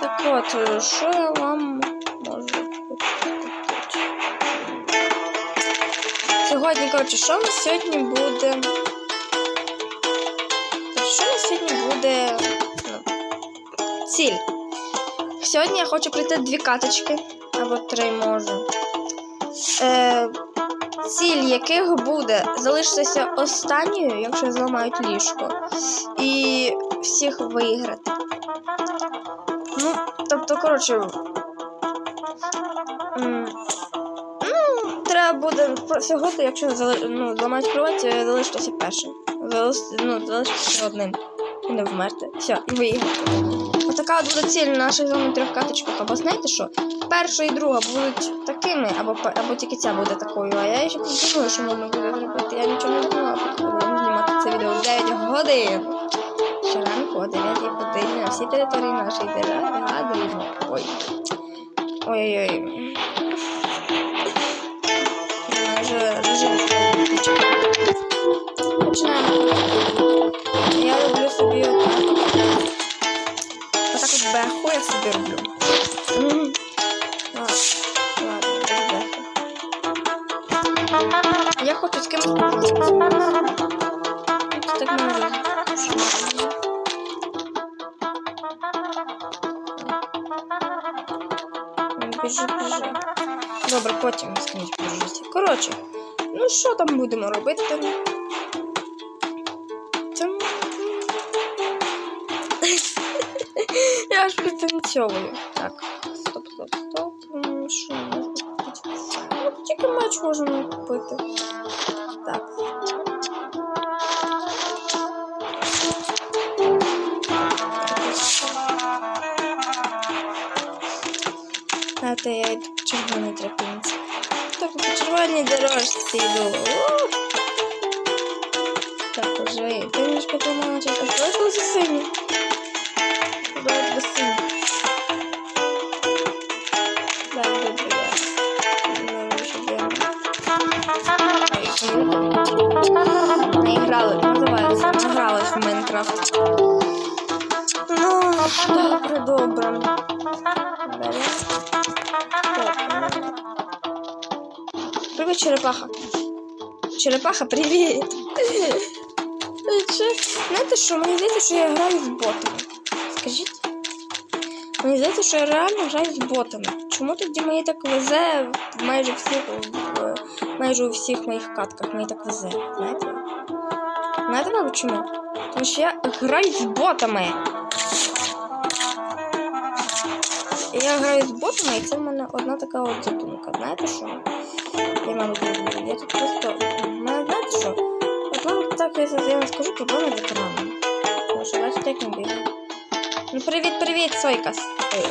Так от, що я вам можу показати? Сьогодні, коротше, що у сьогодні буде? Що у нас сьогодні буде? Ну, ціль. Сьогодні я хочу пройти дві каточки, або три можу. Е, ціль яких буде залишитися останньою, якщо зламають ліжко, і всіх виграти. Ну, тобто, коротше. Ну, треба буде всього, якщо ну, зламають кровать, залишитися першим. Ну, залишитися одним. І не вмерти. Все, і виїхати. Отака от буде ціль наших з трьох каточках. Або знаєте що? Перша і друга будуть такими, або, або тільки ця буде такою. А я ще подумаю, що можна буде зробити. Я нічого не думала, поки знімати це відео в 9 годин. О 9 годині на всій території нашої держави. Ой. Ой-ой-ой. Починаємо. Я роблю собі отак. Отак от беху я собі роблю. Біжи, біжи. Добре, потім з подружуся. Коротше, ну що там будемо робити? Я аж пританцьовую. Так, стоп, стоп, стоп. М, Що можна купити? Ну, тільки меч можемо купити. По червоній тропинці. Так, по червоній дорожці йду. Так, уже денежка помалочка. Залишилося сині. Давай без сині. Так, добре, я. Не. Награлась в Майнкрафт. Ну, добре, добре. Привіт, черепаха. Черепаха, привіт. Знаєте що, мені здається, що я граю з ботами. Скажіть. Мені здається, що я реально граю з ботами. Чому тоді мені так везе майже всіх майже у всіх моїх катках мені так везе, знаєте? Знаєте, чому? Тому що я граю з ботами. Я граю з ботами, і це в мене одна така от задумка. Знаєте що? Я мабуть. Я тут просто. У мене знаєте що? От мабуть так я, вам скажу проблеми з екраном. Тому що бачите, як не бігає. Ну привіт, привіт, Сойкас. Ой.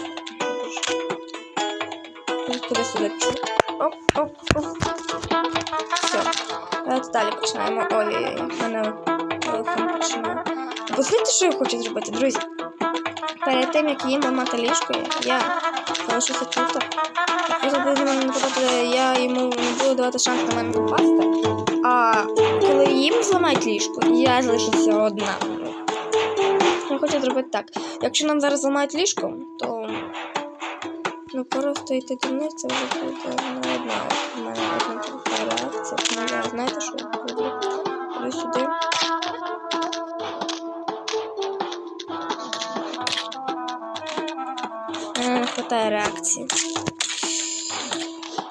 Ну, Куди сюди? Оп, оп, оп. Все. Давайте далі починаємо. Ой-ой-ой, в мене телефон починає. Знаєте, що я хочу зробити, друзі? Перед тим, як їм ламати ліжко, я залишуся тут. Якщо буде на мене нападати, я йому не буду давати шанс на мене попасти. А коли їм зламають ліжко, я залишуся одна. Я хочу зробити так. Якщо нам зараз зламають ліжко, то ну просто йти до них, це вже буде не одна. У мене одна така реакція. Знаєте, що я буду? Сюди. Хватає реакції.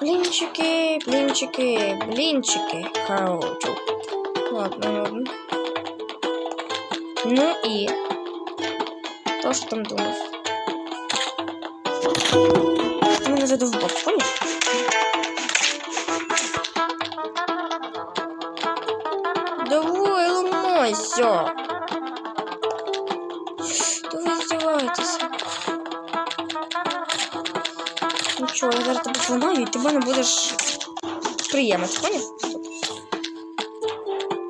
Блінчики, блінчики, блінчики. Хочу. Ладно, ладно. Ну і. То, що там думав. Ти мене задовбав, поняв? Давай, ломайся. Нічого, я зараз тебе зламаю, і ти мене будеш приємець, поняв?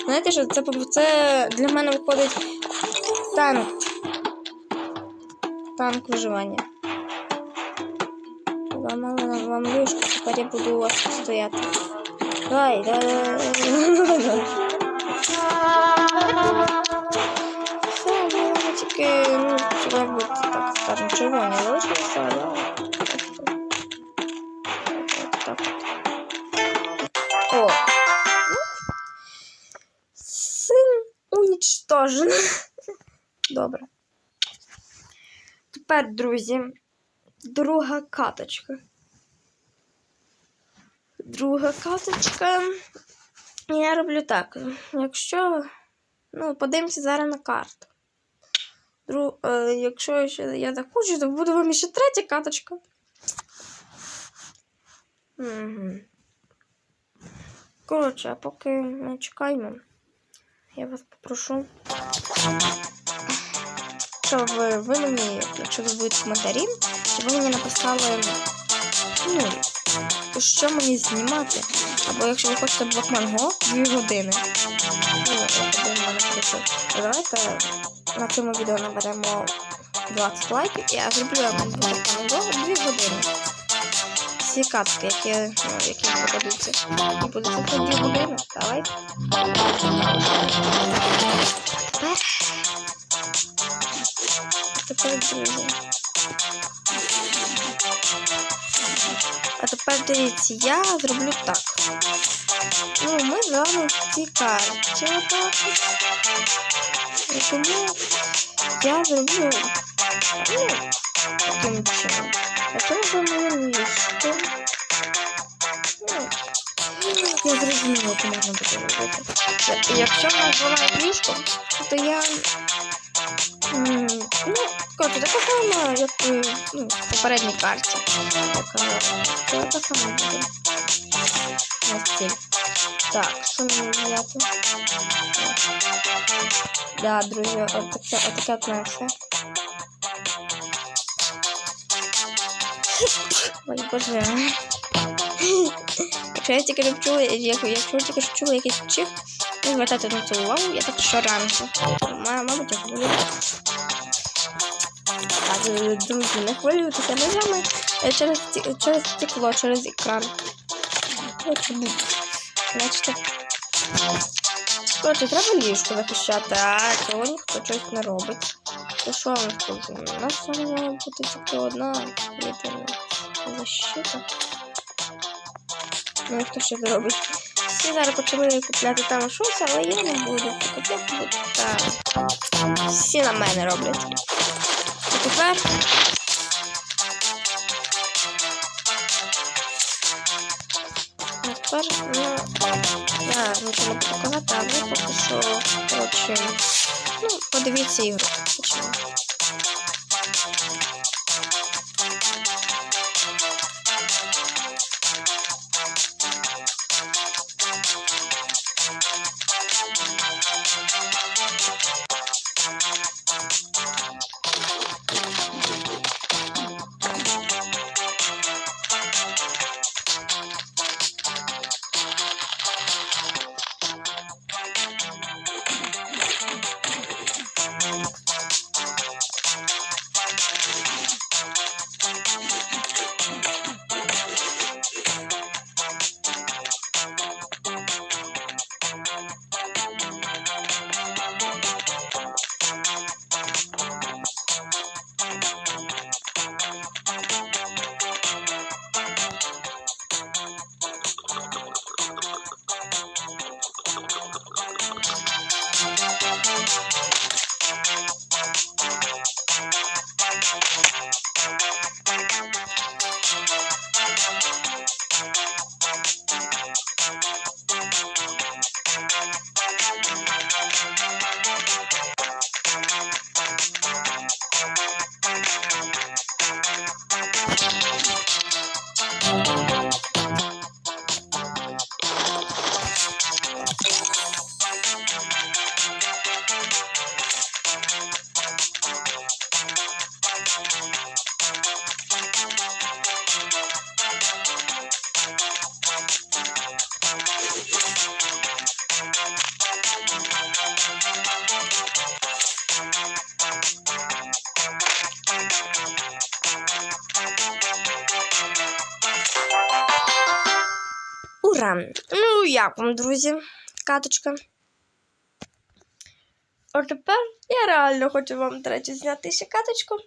Знаєте що, це, це для мене виходить танк. Танк виживання. Ламала вам ліжко, тепер я буду у вас стояти. Давай, давай, давай, давай, ну, як би так скажемо, червоні залишилися, так. О! Син унічтожен. Добре. Тепер, друзі, друга каточка. Друга каточка. Я роблю так. Якщо. Ну, подивимося зараз на карту. Дру, е, якщо ще я захочу, то буде вам ще третя каточка. Угу. Коротше, а поки ми чекаємо, я вас попрошу. Щоб ви мені, якщо ви будете коментарі, щоб ви мені написали, ну, що мені знімати. Або якщо ви хочете блокман Го 2 години. Ну. Давайте на цьому відео наберемо 20 лайків, я зроблю блокман Го 2 години. Всі катки, які, ну, які попадуться. І буде це 2 години. Давайте. Тепер. Тепер, друзі. А тепер дивіться, я зроблю так. Ну, ми з вами в цій. І тому я зроблю ну, таким чином. Тому за моїм ліжком. Ну, я зрозуміла, як можна буде робити. Якщо в нас ліжко, то я. Ну, коротше, така сама, як ну, в попередній карті. Така, це така сама буде. На стиль. Так, що мені взяти? Да, друзі, отаке, отаке от мене Ой, боже. Якщо я тільки не чула, як- якщо ви тільки що чули якийсь чих, не звертайте на це увагу, я так щоранку. Ма- Мабуть, я говорю. Так, е, друзі, не хвилюйтеся ножами е, через, через стекло, через екран. Коротше, будь. Значить, коротше, треба ліжко захищати, а цього ніхто щось не робить. То що вам скажу? У нас саме має бути тільки одна єдина защита. Ну, хто ще зробить? Всі зараз почали купляти там щось, але я не буду. Купляти. Всі на мене роблять. А тепер. Тепер, ну, я нічого не буду казати, а ви поки що, коротше, ну, подивіться ігру. Почнемо. Ну, як вам, друзі, каточка. А тепер я реально хочу вам, до речі, зняти ще каточку.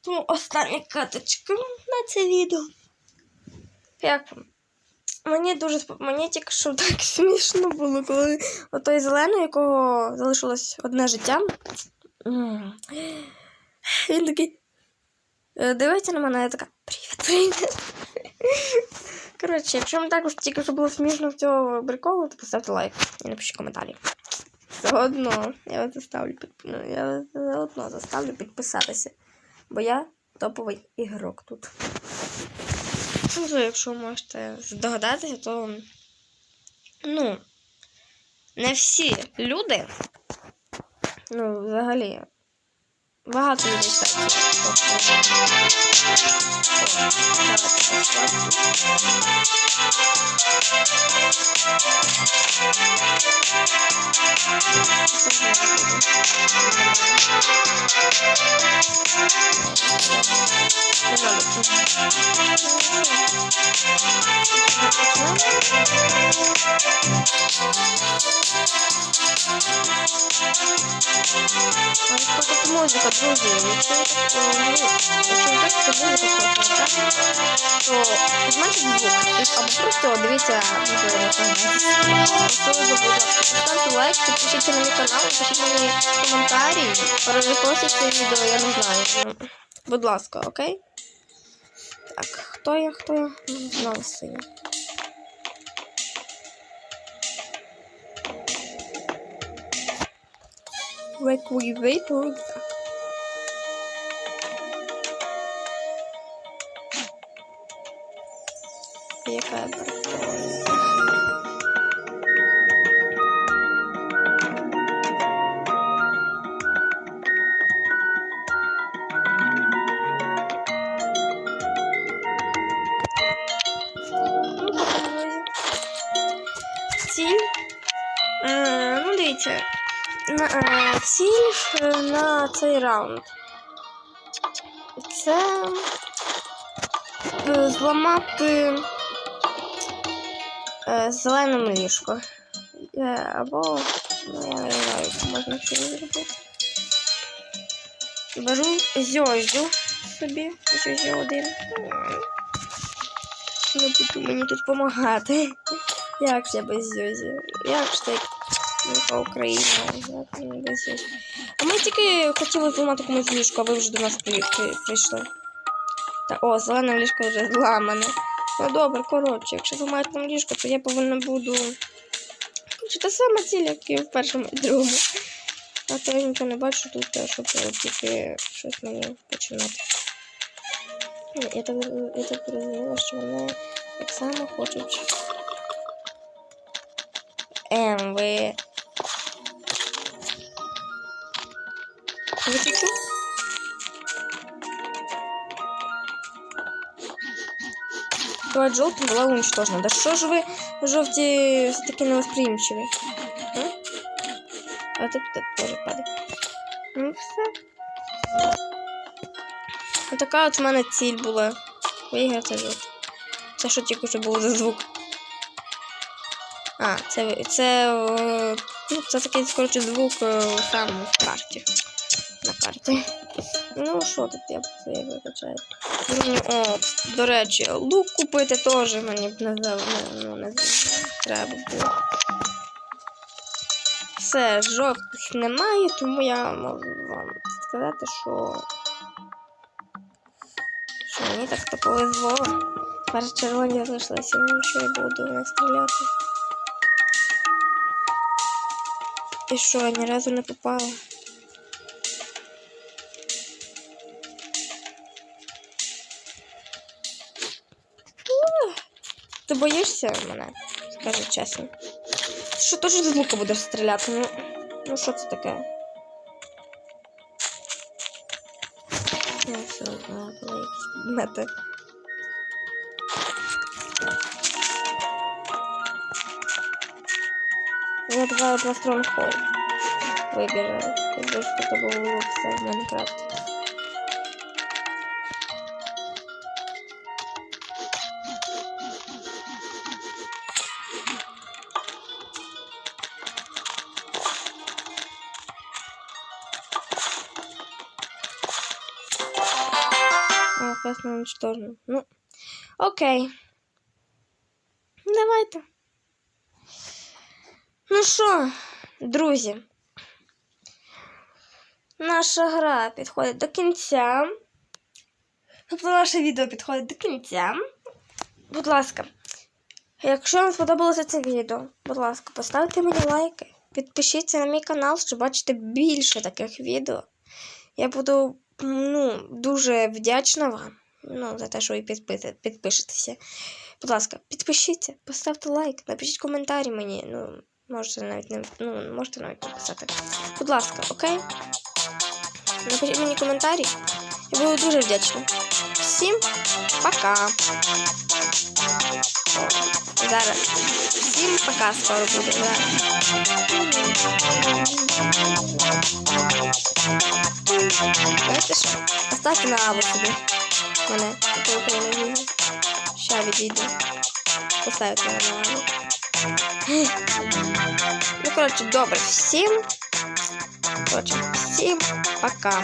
Тому остання каточка на це відео. Як вам? Мені дуже мені тільки що так смішно було, коли отой зелений, якого залишилось одне життя. Він такий. е, Дивиться на мене, я така привіт, привіт. Коротше, якщо вам також тільки що було смішно в цього приколу, то поставте лайк і напишіть коментарі. Заодно я вас заставлю під... ну, я заодно заставлю підписатися. Бо я топовий ігрок тут. Ну, якщо можете здогадатися, то ну, не всі люди, ну, взагалі, は初めでした。Ось тут музика, друзі. Якщо ви так, е, ну, хочете музику слухати, то зменшіть звук. Або просто дивіться відео на каналі. Особливо, будь ласка, лайк, підпишіться на мій канал, пишіть мені коментарі, перерепостіть це відео, я не знаю. Ну, Будь ласка, окей? Так, хто я, хто я? Не знаю синя. Requive'e doğru gider. Niye ціль е, на цей раунд. Це е, зламати е, зелене ліжко. Е, або, ну я не знаю, можна це зробити. Беру зьозю собі, зьозю один. Не буду мені тут допомагати. Як ж я без зьозі? Як ж так? Як мені? А ми тільки хотіли зламати комусь ліжко, а ви вже до нас при- при- прийшли. Та о, зелене ліжко вже зламане. Ну добре, коротше, якщо зламаєш там ліжко, то я повинна буду. Коротше, та сама ціль, як і в першому і другому. А то я нічого не бачу тут, щоб тільки щось мені починати. Я так, я так зрозуміла, що вони так само хочуть. Ем, ви. Ви це чули? Бывает желтым была уничтожена. Да что же вы, жовті, все-таки невосприимчиві? А? а тут тут тоже падає. Ну все. Ну, така от в мене ціль була. Виграти жовт. Це що тільки що було за звук? А, це, ви- це, е, ну, це такий, коротше, звук е, сам в карті. На карті. Ну, що тут я вибачаю. Ну, о, до речі, лук купити теж мені б не не- ну, не треба було. Все, жовтих немає, тому я можу вам сказати, що. Що мені так то повезло. Перші червоні залишилися, ну що я буду них стріляти. І що, я ні разу не попала. Ти боїшся мене? Скажи чесно. Ти що теж з лука будеш стріляти? Ну, ну що це таке? Ну, все одно, були якісь предмети. Я давай на Stronghold виберу. Якби ж тут було все в Майнкрафті. Прекрасно уничтожено. Ну, окей. Давайте. Ну що, друзі, наша гра підходить до кінця. Тобто наше відео підходить до кінця. Будь ласка, якщо вам сподобалося це відео, будь ласка, поставте мені лайки, підпишіться на мій канал, щоб бачити більше таких відео. Я буду ну, дуже вдячна вам ну, за те, що ви підпи- підпишетеся. Будь ласка, підпишіться, поставте лайк, напишіть коментарі мені. Ну, можете навіть не ну, можете навіть написати. Будь ласка, окей? Напишіть мені коментарі. Я буду дуже вдячна. Всім пока. Зараз. Всім пока скоро буде. Знаєте що? Поставте на аву собі. Мене. Україна Ща відійду. Поставити мене. Ну, коротше, добре. Всім. Коротше, всім пока.